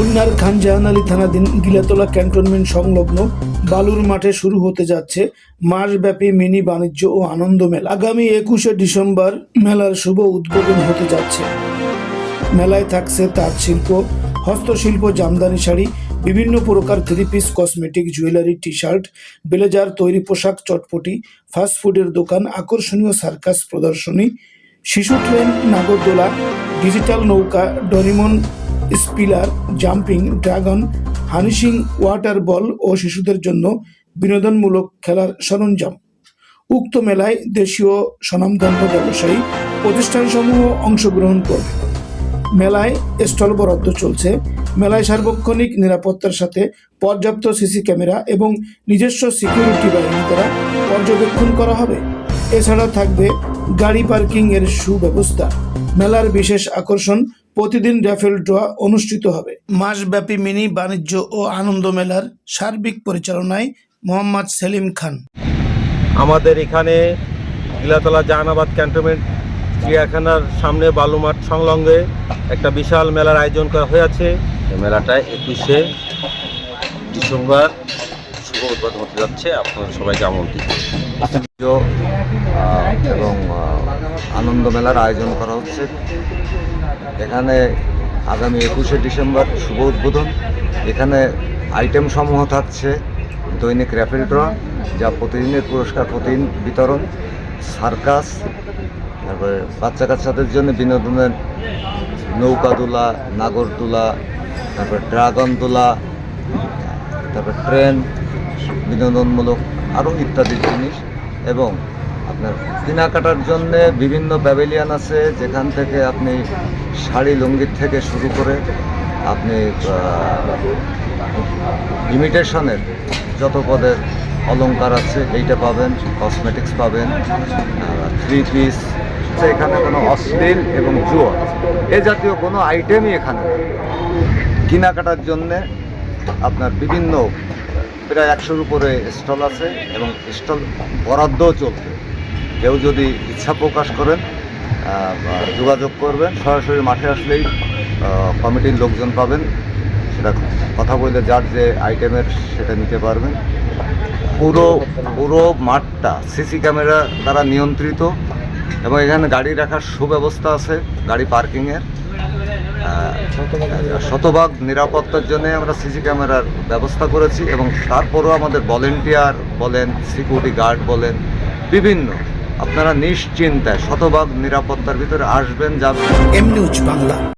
খুলনার খানজাহান আলী থানাধীন গিলাতলা ক্যান্টনমেন্ট সংলগ্ন বালুর মাঠে শুরু হতে যাচ্ছে মাসব্যাপী মিনি বাণিজ্য ও আনন্দ মেলা। আগামী একুশে ডিসেম্বর মেলার শুভ উদ্বোধন হতে যাচ্ছে। মেলায় থাকছে তাঁত শিল্প, হস্তশিল্প, জামদানি শাড়ি, বিভিন্ন প্রকার three piece, cosmetic, jewellery T shirt blazer, তৈরি পোশাক, চটপটি ফাস্টফুডের দোকান, আকর্ষণীয় সার্কাস প্রদর্শনী, শিশু ট্রেন, নাগরদোলা, ডিজিটাল নৌকা, ডরিমন স্পিলার, জাম্পিং, ড্রাগন, হানিশিং, ওয়াটার বল ও শিশুদের জন্য বিনোদনমূলক খেলার সরঞ্জাম। উক্ত মেলায় দেশীয় স্বনামধন্য ব্যবসায়ী প্রতিষ্ঠানসমূহ অংশগ্রহণ করবে। মেলায় স্টল বরাদ্দ চলছে। মেলায় সার্বক্ষণিক নিরাপত্তার সাথে পর্যাপ্ত সিসি ক্যামেরা এবং নিজস্ব সিকিউরিটি বাহিনী দ্বারা পর্যবেক্ষণ করা হবে। এছাড়া থাকবে গাড়ি পার্কিং এর সুব্যবস্থা। মেলার বিশেষ আকর্ষণ প্রতিদিন র্যাফেল ড্র অনুষ্ঠিত হবে। মাসব্যাপী মিনি বাণিজ্য ও আনন্দ মেলার সার্বিক পরিচালনায় মোহাম্মদ সেলিম খান। আমাদের এখানে গিলাতলা জাহানাবাদ ক্যান্টনমেন্ট চিড়িয়াখানার সামনে বালুমাঠ সংলগ্নে একটা বিশাল মেলার আয়োজন করা হয়েছে এই মেলাটায় একুশে ডিসেম্বর শুভ উদ্বোধন হতে যাচ্ছে। আপনাদের সবাইকে আমন্ত্রিত। এবং আনন্দ মেলার আয়োজন করা হচ্ছে। এখানে আগামী একুশে ডিসেম্বর শুভ উদ্বোধন। এখানে আইটেম সমূহ থাকছে, দৈনিক র্যাপিড ড্র যা প্রতিদিনের পুরস্কার, প্রতিদিন বিতরণ সার্কাস তারপরে বাচ্চা কাচ্চাদের জন্য বিনোদনের নৌকা দোলা নাগরদোলা তারপরে ড্রাগন দোলা তারপর ট্রেন বিনোদনমূলক আরও ইত্যাদি জিনিস এবং আপনার কেনাকাটার জন্য বিভিন্ন প্যাভিলিয়ান আছে, যেখান থেকে আপনি শাড়ি লুঙ্গির থেকে শুরু করে আপনি ইমিটেশনের যত পদের অলংকার আছে, এইটা পাবেন কসমেটিক্স পাবেন থ্রি পিস এখানে কোনো অশ্লীল এবং জুয়া এ জাতীয় কোনো আইটেমই এখানে। কেনাকাটার জন্যে আপনার বিভিন্ন, প্রায় একশোর উপরে স্টল আছে এবং স্টল বরাদ্দও চলছে কেউ যদি ইচ্ছা প্রকাশ করেন যোগাযোগ করবেন, সরাসরি মাঠে আসলেই কমিটির লোকজন পাবেন। সেটা কথা বলে যার যে আইটেমের সেটা নিতে পারবেন। পুরো পুরো মাঠটা সিসি ক্যামেরা দ্বারা নিয়ন্ত্রিত এবং এখানে গাড়ি রাখার সুব্যবস্থা আছে, গাড়ি পার্কিংয়ের শতভাগ নিরাপত্তার জন্য আমরা সিসি ক্যামেরার ব্যবস্থা করেছি এবং তারপরেও আমাদের ভলেন্টিয়ার বলেন সিকিউরিটি গার্ড বলেন, বিভিন্ন আপনারা নিশ্চিন্তায় শতভাগ নিরাপত্তার ভিতরে আসবেন যাবেন। এমনি বাংলা।